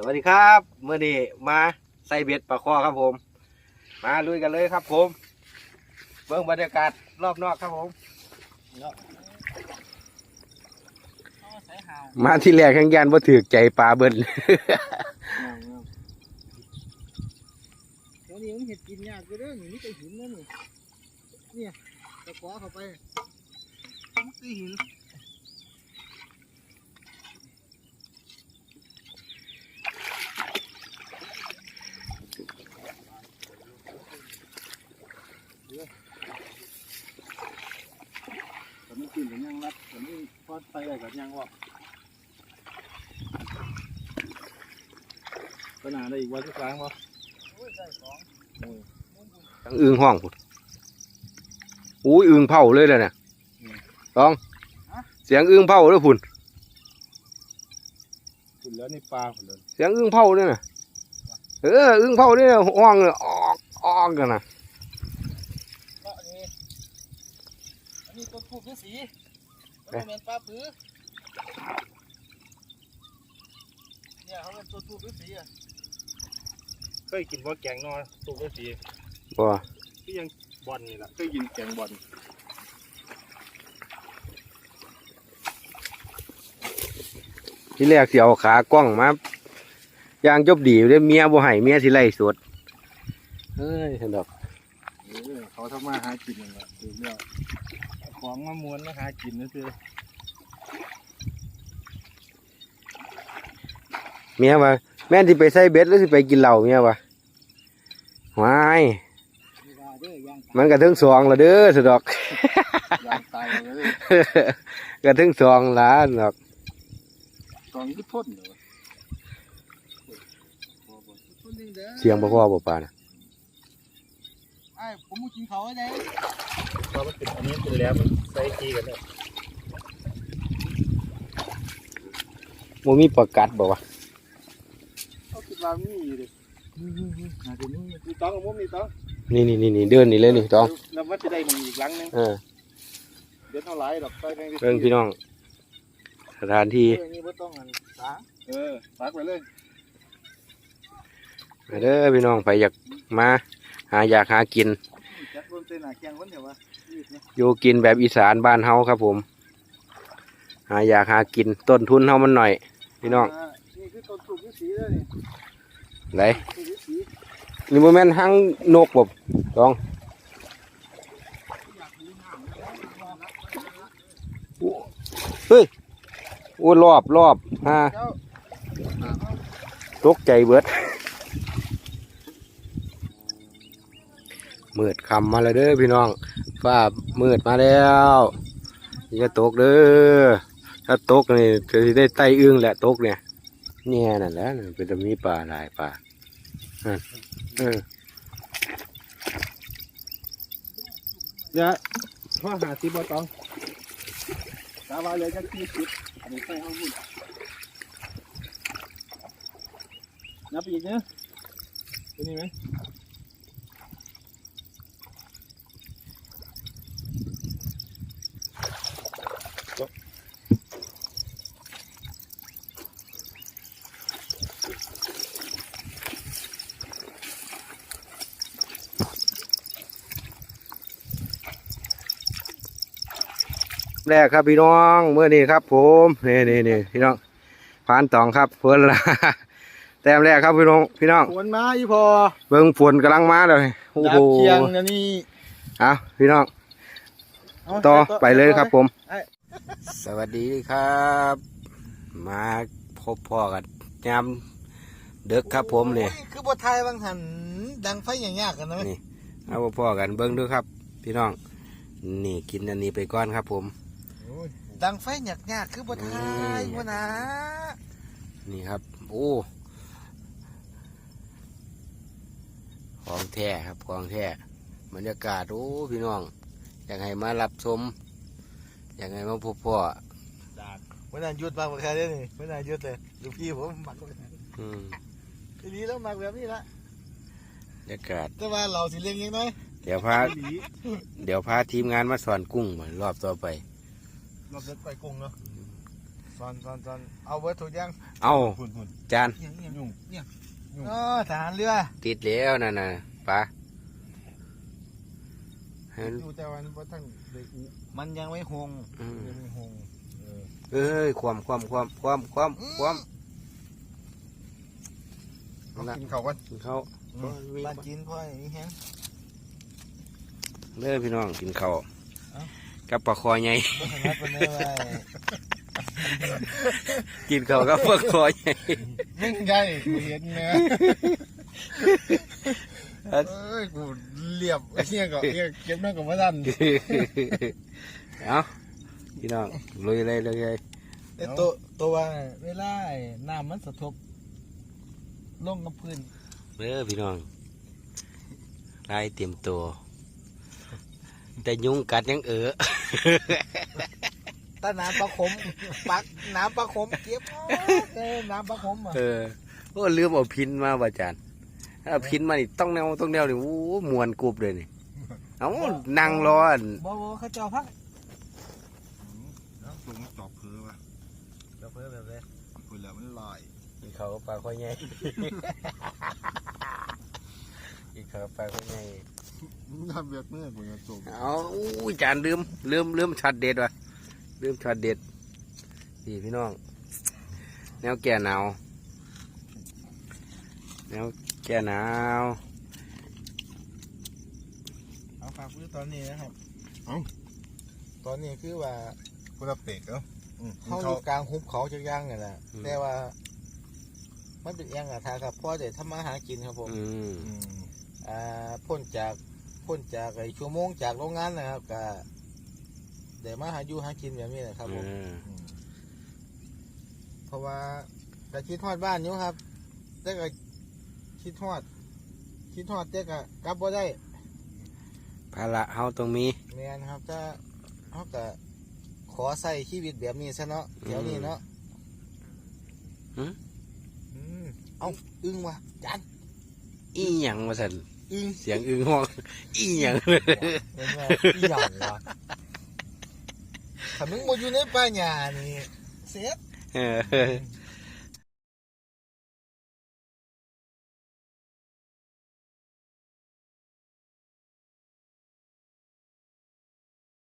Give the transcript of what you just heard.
สวัสดีครับเมื่อนี้มาใส่เบ็ดปลาคอครับผม มาลุยกันเลยครับผม เบื้องบรรยากาศรอบนอกครับผมมาที่แรกข้างยานว่าถือใจปลาเบิ้ลตัวนี้มันเห็ดกินยากอยู่เด้อนี่มีแต่หินนะนี่เนี่ยตะกวาเข้าไปมันคือหินแต่มันกินกันยังรัดแต่มันพอด ไปได้กับยังว่าขนาดได้อีกวันที่กลางวะโอ้ยได้สองทั้งอึงห้องพุ่นอุ้ยอึงเผาเลยเลยเนี่ยลอง เสียงอึงเผาเลยพุ่นขุนแล้วนี่ปลาขุนเลยเสียงอึงเผาเลยนะเอออึงเผาเนี่ยห้องเลยออกออกกันนะก็อันนี้อันนี้ต้นทูบฤาษีมันเป็นปลาปื้อเนี่ยเขาเป็นต้นทูบฤาษีอะเคยกินบ่แกงนอนตุกได้สีบ่ที่ยังบอลนี่แหละเคยกินแกงบอลที่แรกสิเอาขากล้องมาย่างจบดีเลยเมียบ่ให้เมียสิไล่สดเฮ้ยเห็นดอกเออเขาทำมาหากินนั่นแหละดูเนี่ย ของมามวนมาหากินนั่นคือเมียว่าแม่นสิไปใส่เบ็ดหรือสิไปกินเหล้าเมียว่าวายมีว่าเด้อย่างมันก็ถึงสองและเด้อสะดอกยางตายเลยก็ถึงสองล้านดอกตอนที่พ่นเหรอคนหนึ่งเด้อเสียงบ่พ่อบ่ปานน่ะไอ้ผมมากินเขาไว้ไหนเพ ราะมันเป็นอันนี้เป็นแล้วมันใส่กีกันเนี่ยบ่มีประกัดบ่วะเขาคิดว่ามีอยู่ดิน่าจะมีมีต้องกับมุมนี่ต้องนี่นี่นี่นี่เดินนี่เลยนี่ต้องแล้วมันจะได้มีอีกหลังนึงเออเดี๋ยวเท่าไรดอกใส่แมงเบิ่งพี่น้อง สถานที่เออนี่บ่ต้องอันสาเออปักไปเลยมาเด้อพี่น้องไปอยากมา หาอยากหากิน จักรนเต้นหน้าแข้งวันเดียววะนี่เนี่ยอยู่กินแบบอีสานบ้านเฮาครับผมหาอยากหากินต้นทุนเฮามันหน่อย พี่น้องานี่คือต้นทูบฤาษีเด้อนี่ไหนทูบฤาษีนี่บ่แม่นหังนกบ่ต้องเฮ้ยโอ้รอบรอบฮะเจ้าตกใจเบิด มืดคำมาแล้วเด้อพี่น้องฟ้ามืดมาแล้วอย่าตกเด้อถ้าตกนี่จะได้ไตอึ้งแหละตกเนี่ยเนี่ยนั่นแหละเป็นจะมีปลาหลายปลาเออเดี๋ยวพ่อหาซีบอตองตาวาเลยจะที่สิบอันนี้ใส่ห้องหุ่นนับอีกเนี่ยตัวนี้ไหม แรกครับพี่น้องเมื่อนี้ครับ ผมนี่นี่นี่พี่น้องพานตองครับเพิ่นละแต้มแรกครับพี่น้องพี่น้องฝนมาอีพอเบิ่งฝนกำลังมาเลยโอ้ดัโหบเคียงนะนี่เอาพี่น้องเอาต่อใส่ไปเลยครับผมไอ้สวัสดีครับ มาพบพ่อกันยามเด็กครับผมเนี่ยโอ้คือบ่ทายบางหันดังไฟอย่างยากกันนะเว้ยนี่เอาพ่อกันเบิ้งดูครับ พี่น้องนี่กินอันนี้ไปก่อนครับผม ดังไฟหยักยากคือบ่ทายนี่บ่นะนี่ครับ โอ้ของแท้ครับของแท้บรรยากาศโอ้พี่น้อง อยากให้มารับชมอยากให้มาพบพ่อเมื่อนานหยุดมากกว่าใครได้นี่เมื่อนานหยุดเลยลูกพี่ผมมักเลยอืมทีนี้แล้วมักแบบนี้ละบรรยากาศแต่ว่าเราสิเลี้ยงยังไงเดี๋ยวพาเดี๋ยวพาทีมงานมาสอนกุ้งเหมือนรอบต่อไป เราเดินไปกรุงเนาะซอนซอนซอนเอาเวิร์ดถูกยังเอาหุ่นหุ่นจานยังยังยุ่งอ๋อทหารเรือติดแล้วนั่นน่ะปลาให้มันอยู่แต่วันบ่ทั้งได้อุมันยังไม่หงอืมยังไม่หงเออเอ้ยความความความความความความเอากินข้าวกันกินข้าวบ้านจีนพ่อยนี่แฮง เด้อพี่น้องกินข้าว เอ้า กับปลาคอใหญ่บ่สามารถเป็นได้ว่ากินข้าวกับปลาคอใหญ่ไม่ได้กูเห็นนะเอ้ยกูเรียบไอ้เหี้ยก็เหี้ยเก็บนั่นก็บ่ทันเอาพี่น้องลุยเลยเลยเลยแต่ตัวตัวว่าเวลาไอ้น้ำมันสะทบลงกับพื้นเด้อพี่น้องไล่เตรียมตัว แต่ยุงกัดยังเออถ้าน้ำปลาขมปักน้ำปลาขมเก็บเออน้ำปลาขมอะเออโอ้ลืมเอาพินมาบ่อาจารย์ถ้าเอาพินมานี่ต้องแนวต้องแนวนี่โอ้มวนกรุบเลยนี่เอานั่งรออันบ่บ่เขาเจ้าพักน้ำสูงจอบเผือว่ะเดี๋ยวเพิ่มแบบนี้คุยแล้วมันลอยกินข้าวกับปลาข้อยใหญ่กินข้าวกับปลาข้อยใหญ่ ทำแบบนี้กูจะสูงเอาอู้ยจานลืมลืมลืมช็อตเด็ดว่ะลืมช็อตเด็ดนี่พี่น้อง แนวแก่หนาวแนวแก่หนาวเอาฝากพื้นตอนนี้นะครับตอนนี้คือว่ากูจะเปกเอ้าอืมเขาอยู่กลางหุบเขาจะย่างนี่แหละแต่ว่า มันเป็นเอียงอะทาครับพ่อเดี๋ยวทำมาหากินครับผมอืมอืมอ่าพ้นจาก พ้นจากไอ้ชั่วโมงจากโรงงานนะครับก็เดี๋ยวมาหาอยู่หากินแบบนี้แหละครับผมเอออืมเพราะว่าก็คิดทอดบ้านอยู่ครับ แต่ก็คิดทอด คิดทอดแต่ก็กลับบ่ได้ภาระเฮาต้องมี แม่นครับถ้าเขาก็ขอใส่ชีวิตแบบนี้ซะเนาะเดี๋ยวนี้เนาะหืม อืมเอ้าอึ้งว่ะจันอีหยังมาสั่น อึ้งเสียงอึ้งห้องอีหยังเป็นว่าอีหยังวะถ้ามึงบ่อยู่ในป่าหญ้านี่เสียเออ